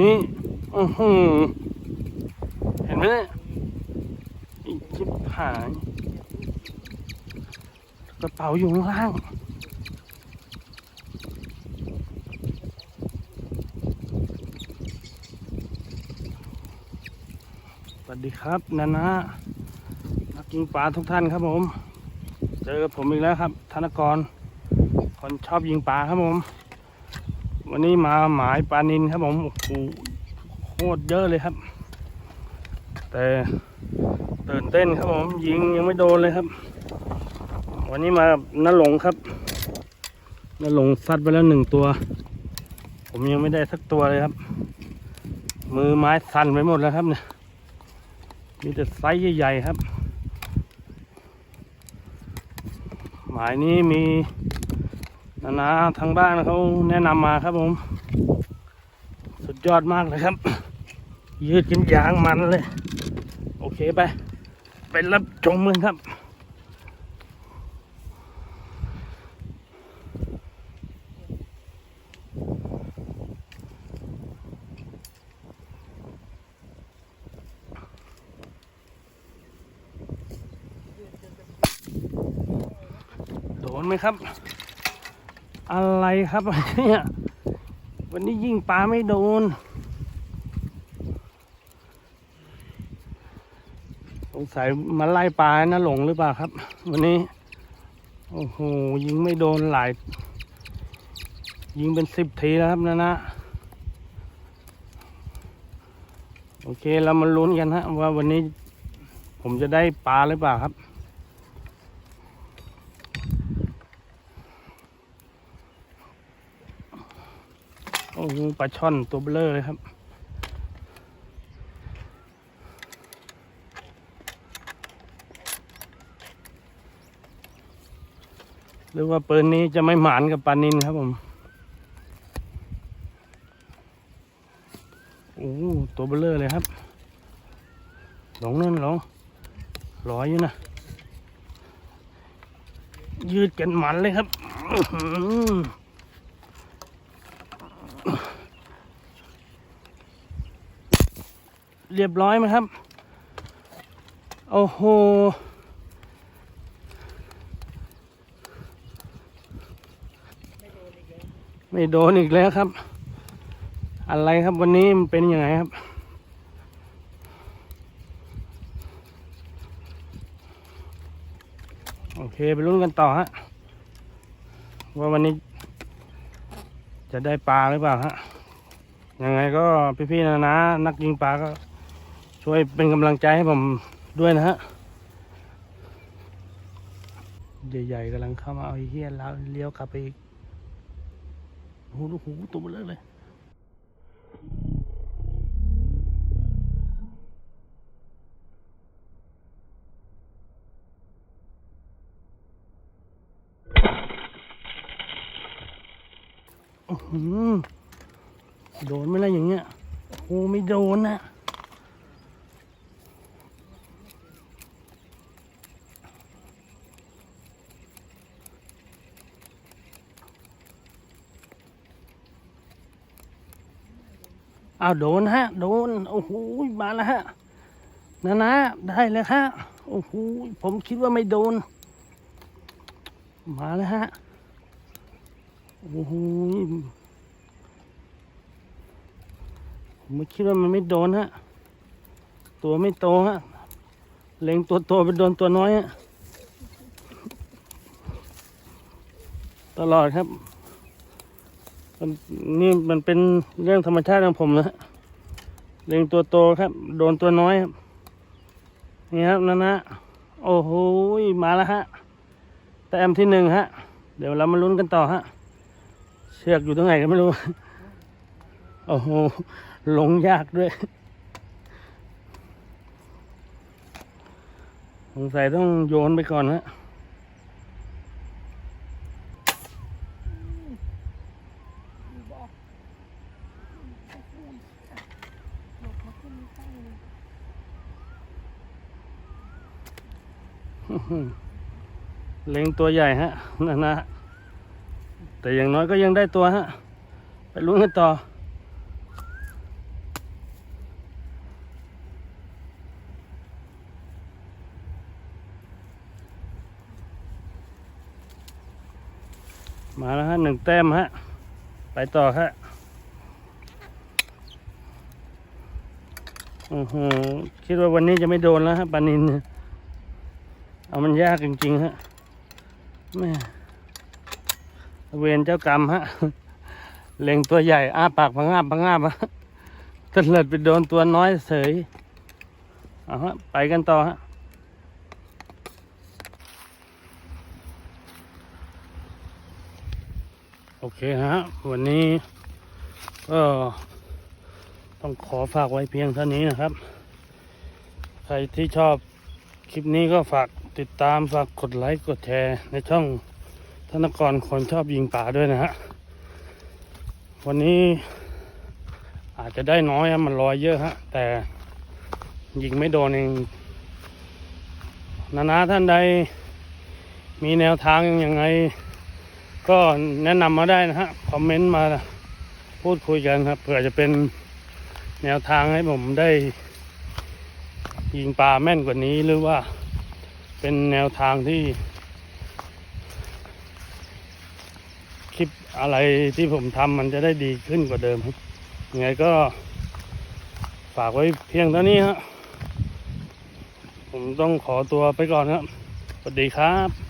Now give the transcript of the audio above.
นี่อือหือเห็นไหมเนี่ยอีกจิบหายกระเป๋าอยู่ข้างล่างสวัสดีครับนานานักกินปลาทุกท่านครับผม เจอกับผมอีกแล้วครับ ธนกร คนชอบยิงปลาครับผม วันนี้มาหมายปลานินครับผมโอ้โหโคตรเยอะเลยครับ แต่ตื่นเต้นครับผมยิงยังไม่โดนเลยครับ วันนี้มาน้าหลงครับน้าหลงซัดไปแล้วหนึ่งตัว ผมยังไม่ได้สักตัวเลยครับ มือไม้สั่นไปหมดแล้วครับเนี่ยมีแต่ไซส์ใหญ่ๆครับ หมายนี้มี นานาทางบ้านเขาแนะนำมาครับผม สุดยอดมากเลยครับ ยืดกันยางมันเลย โอเคไป ไปรับชมกันครับโดนไหมครับ อะไรครับเนี่ยวันนี้ยิงปลาไม่โดน สงสัยมาไล่ปลานะหลงหรือเปล่าครับ วันนี้ โอ้โห ยิงไม่โดนหลาย ยิงเป็นสิบทีแล้วครับนะนะ โอเคเรามาลุ้นกันฮะว่าวันนี้ผมจะได้ปลาหรือเปล่าครับ โอ้โห ปลาช่อนตัวเบลอเลยครับ หรือว่าปืนนี้จะไม่หมานกับปลานินครับผมโอ้ตัวเบลอเลยครับ หลงนั่นหลงลอยอยู่นะ ยืดกันหมันเลยครับอื้อหือ เรียบร้อยไหมครับ โอ้โห ไม่โดนอีกแล้วครับ อะไรครับวันนี้มันเป็นยังไงครับโอเคไปลุ้นกันต่อฮะว่าวันนี้ จะได้ปลาหรือเปล่าฮะยังไงก็พี่ๆนะนะ นักยิงปลาก็ ช่วยเป็นกำลังใจให้ผมด้วยนะฮะ ใหญ่ๆกำลังเข้ามาเอาเฮียแล้วเลี้ยวกลับไปอีกโอ้โหลูกหูตัวเบลอเลยโดนไหม่ะอย่างเงี้ย โอ้ไม่โดนนะ อ้าวโดนฮะ โดน โอ้โหมาแล้วฮะนะนะได้แล้วฮะ โอ้โหผมคิดว่าไม่โดน มาแล้วฮะ โอ้โหผมไม่คิดว่ามันไม่โดนฮะ ตัวไม่โตฮะ เล็งตัวโตไปโดนตัวน้อยฮะ ตลอดครับ นี่มันเป็นเรื่องธรรมชาติของผมนะฮะเล็งตัวโตครับ โดนตัวน้อยครับ นี่ครับนั่นะ โอ้โหมาแล้วฮะ แต้มที่หนึ่งฮะ เดี๋ยวเรามาลุ้นกันต่อฮะ เชือกอยู่ตรงไหนก็ไม่รู้ โอ้โห ลงยากด้วย สงสัยต้องโยนไปก่อนฮะ เล็งตัวใหญ่ฮะนะนะ แต่อย่างน้อยก็ยังได้ตัวฮะ ไปลุ้นกันต่อ มาแล้วฮะหนึ่งแต้มฮะ ไปต่อฮะคิดว่าวันนี้จะไม่โดนแล้วฮะปานิน เอามันยากจริงๆฮะแม่เวรเจ้ากรรมฮะเล็งตัวใหญ่อ้าปากพังงาบพังงาบฮะตเลิดไปโดนตัวน้อยเสยเอาฮะไปกันต่อฮะโอเคฮะ วันนี้ก็ต้องขอฝากไว้เพียงเท่านี้นะครับ ใครที่ชอบคลิปนี้ก็ฝาก ติดตามฝากกดไลค์กดแชร์ในช่องธนกรคนชอบยิงป่าด้วยนะฮะ วันนี้อาจจะได้น้อยมันลอยเยอะฮะ แต่ยิงไม่โดนเองนานาท่านใดมีแนวทางยังไง ก็แนะนำมาได้นะฮะ คอมเมนต์มาพูดคุยกันครับเผื่อจะเป็นแนวทางให้ผมได้ ยิงปลาแม่นกว่านี้หรือว่า เป็นแนวทางที่ คลิปอะไรที่ผมทำมันจะได้ดีขึ้นกว่าเดิมครับยังไงก็ฝากไว้เพียงเท่านี้ฮะผมต้องขอตัวไปก่อนครับสวัสดีครับ